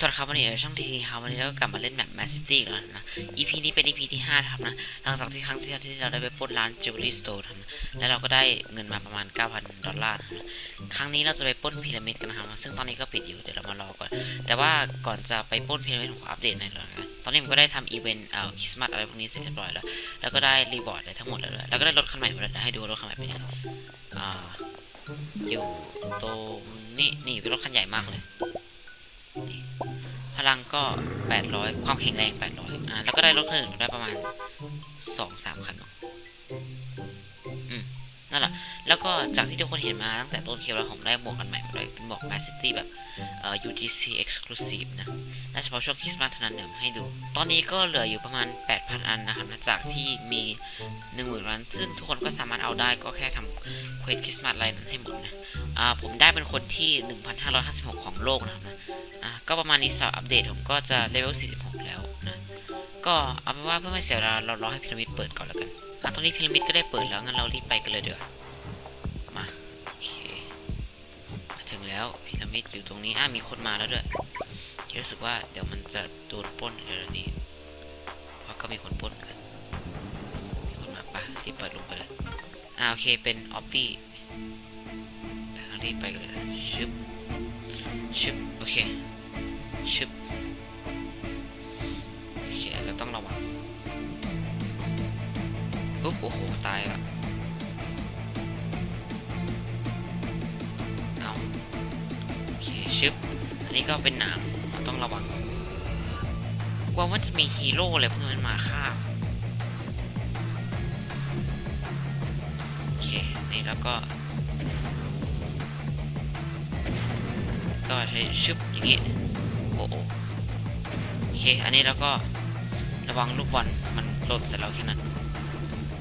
สวัสดีครับวันนี้เออช่องทีทีครับวันนี้เราก็กลับมาเล่นแมปแมสซิตี้แล้วนะ EP นี้เป็น EP ที่5ครับนะหลังจากที่ครั้งที่แล้วที่เราได้ไปปล้นร้านจิวเวลรี่สโตร์ครับนะแล้วเราก็ได้เงินมาประมาณ 9,000 ดอลลาร์นะครั้งนี้เราจะไปปล้นพีระมิดกันนะครับซึ่งตอนนี้ก็ปิดอยู่เดี๋ยวเรามารอก่อน แต่ว่าก่อนจะไปปล้นพีระมิดผมขออัปเดตหน่อยแล้วกันตอนนี้ผมก็ได้ทำอีเวนต์เอ่อคริสต์มาสอะไรพวกนี้เสร็จเรียบร้อยแล้ว แล้วก็ได้รีบอร์ดอะไรทั้งหมดแล้วด้วยแล้วก็ได้รถคันใหม่มาแล้วให้ดูรถคันใหม่เป็นยังไงอ่าอยู่ตรงนี้นี่เป็นรถคันใหญ่มากเลย ลังก็ 800 ความแข็งแรง 800 อ่า แล้วก็ได้รถคันอื่นได้ประมาณ 2-3 คันเนอะอืม นั่นแหละ แล้วก็จากที่ทุกคนเห็นมาตั้งแต่ต้นคลิปแล้วผมได้หมวกกันใหม่มาด้วยเป็นหมวก Mass City แบบเอ่อ UGC Exclusive นะและเฉพาะช่วงคริสต์มาสเท่านั้นเดี๋ยวให้ดู ตอนนี้ก็เหลืออยู่ประมาณ 8,000 อันนะครับนะจากที่มี10,000ล้านซึ่งทุกคนก็สามารถเอาได้ก็แค่ทำเควสคริสต์มาสอะไรนั้นให้หมดนะ อ่า ผมได้เป็นคนที่ 1,556 ของโลกนะครับนะ อะก็ประมาณนี้สำหรับอัปเดตผมก็จะเลเวล 46 แล้วนะ ก็เอาเป็นว่าเพื่อไม่เสียเวลาเรารอให้พีระมิดเปิดก่อนแล้วกันอะตอนนี้พีระมิดก็ได้เปิดแล้วงั้นเรารีบไปกันเลยเดี๋ยวมาโอเคมาถึงแล้วพีระมิดอยู่ตรงนี้อะมีคนมาแล้วด้วยรู้สึกว่าเดี๋ยวมันจะโดนป้นเร็วนี้เพราะก็มีคนป้นกันมีคนมาปะรีบเปิดลงไปเลยอะโอเคเป็นออฟฟี่ไปงั้นรีบไปกันเลยชึบ ชึบโอเคชึบโอเคเราต้องระวังอุ๊บโอ้โห ตายละเอาโอเคชึบอันนี้ก็เป็นหนามเราต้องระวังกลัวว่าจะมีฮีโร่อะไรพวกนั้นมาฆ่าโอเค นี่แล้วก็ ก็ใช้ชึบอย่างงี้โอ้โหโอเค อันนี้แล้วก็ระวังลูกบอลมันหล่นใส่เราแค่นั้น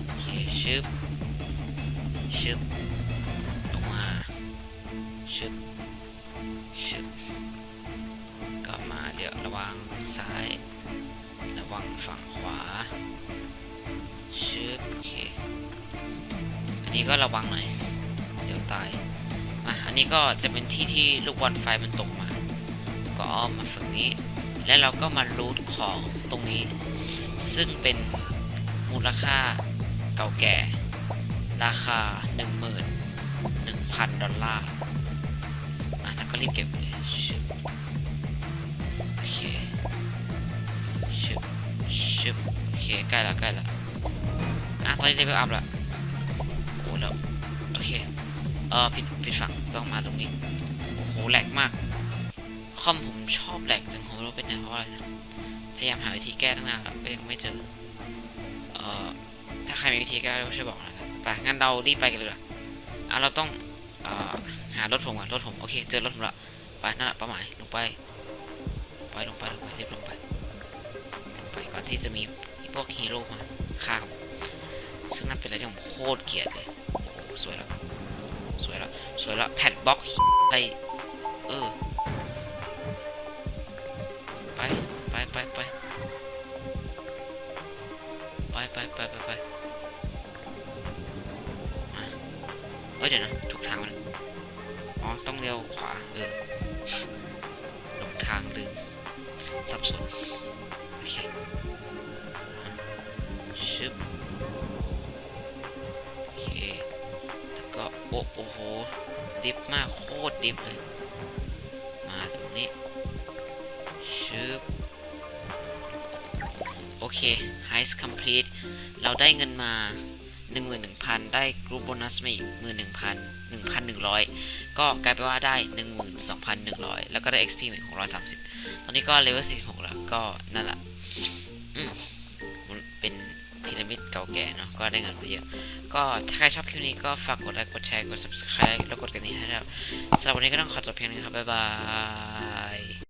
โอเคชึบชึบลงมาชึบชึบก็มาเดี๋ยวระวังซ้าย ระวังฝั่งขวาชึบโอเค อันนี้ก็ระวังหน่อยเดี๋ยวตาย อะอันนี้ก็จะเป็นที่ที่ลูกบอลไฟมันตกมา ก็อ้อมมาฝั่งนี้ แล้วเราก็มารูทของตรงนี้ ซึ่งเป็นมูลค่าเก่าแก่ ราคา 11,000 ดอลลาร์อะแล้วก็รีบเก็บเลยโอเคชึบชึบโอเคใกล้ล้วใกล้ล้วอะตอนนี้เลเวลอัพแล้วโอ้แล้วโอเค เออผิดผิดฝั่งต้องมาตรงนี้โอ้โหแหลกมากคอมผมชอบแหลกจังผมรู้เป็นไงเพราะอะไรพยายามหาวิธีแก้ตั้งนานแล้วก็ยังไม่เจอเออถ้าใครมีวิธีแก้ก็ช่วยบอกนะครับไปงั้นเรารีบไปกันเลยอะเราต้องเอ่อหารถผมก่อนรถผมโอเคเจอรถผมละไปนั่นแหละเป้าหมายลงไปไปลงไปลงไปรีบลงไปลงไปก่อนที่จะมีพวกฮีโร่มาฆ่าผมซึ่งนั่นเป็นอะไรที่ผมโคตรเกลียดเลยโอ้โหสวยแล้ว สวยแล้วสวยแล้วแผ่นบล็อกอะไรเออไปไปไปไปไปไปไปไปไปมาเอ้ยเดี๋ยวนะถูกทางมันอ๋อต้องเลี้ยวขวาเออหลงทางลืมสับสนโอเค โอ้โอ้โห ดิฟมาก โคตรดิฟเลย มาตรงนี้ชึบโอเค Heist complete เราได้เงินมา 11,000 ได้กรุ๊ปโบนัสมาอีก 11,000 1,100 ก็กลายเป็นว่าได้ 12,100 แล้วก็ได้ XP มาอีก630 ตอนนี้ก็เลเวล46 แล้ว ก็นั่นแหละอืมเป็นพีระมิดเก่าแก่เนาะ ก็ได้เงินไปเยอะ ก็ถ้าใครชอบคลิปนี้ก็ฝากกดไลค์ กดแชร์ กด subscribe แล้วกดกระดิ่งให้ครับสำหรับวันนี้ก็ต้องขอจบเพียงนี้ครับ บ๊ายบาย